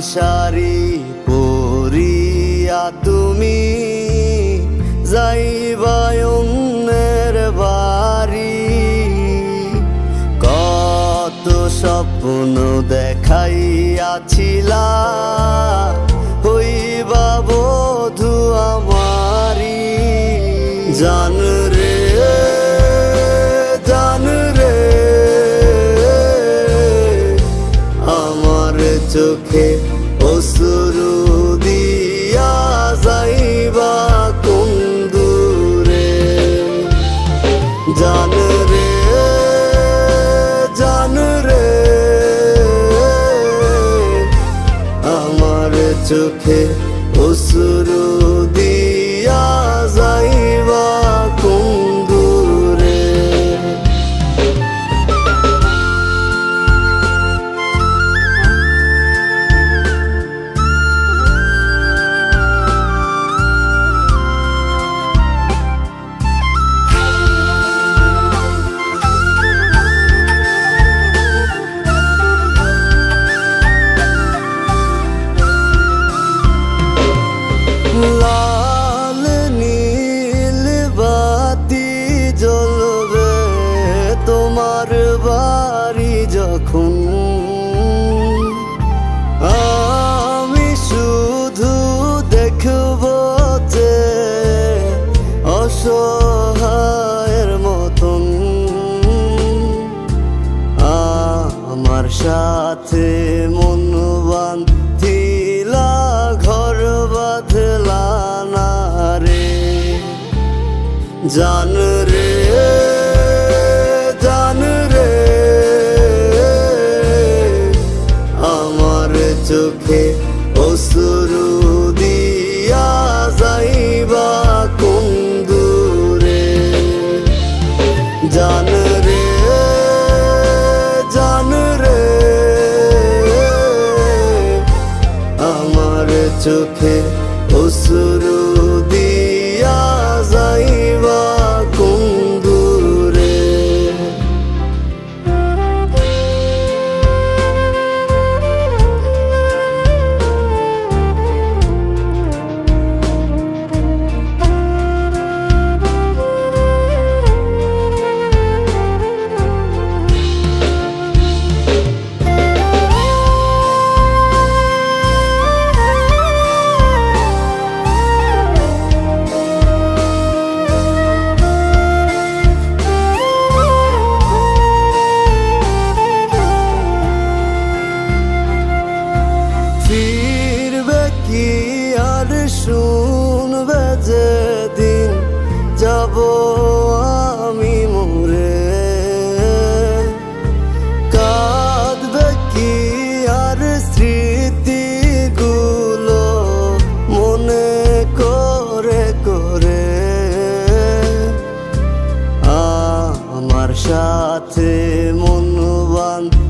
শাড়ি পরিয়া তুমি যাইবা অন্যের বাড়ি। কত স্বপ্ন দেখাইয়াছিলা, হইবা বধু আমারি। জান রে জান রে, আমার চোখে চোখে অসুরু জান রে জান রে। আমার চোখে অসুরু দিয়া যাইবা কোন দূরে? জান রে জান রে। আমার চোখে অসুরু শুনবে যে দিন যাব আমি মরে। কাঁদবে কি আর স্মৃতিগুলো মনে করে করে? আমার সাথে মন বান্ধিলা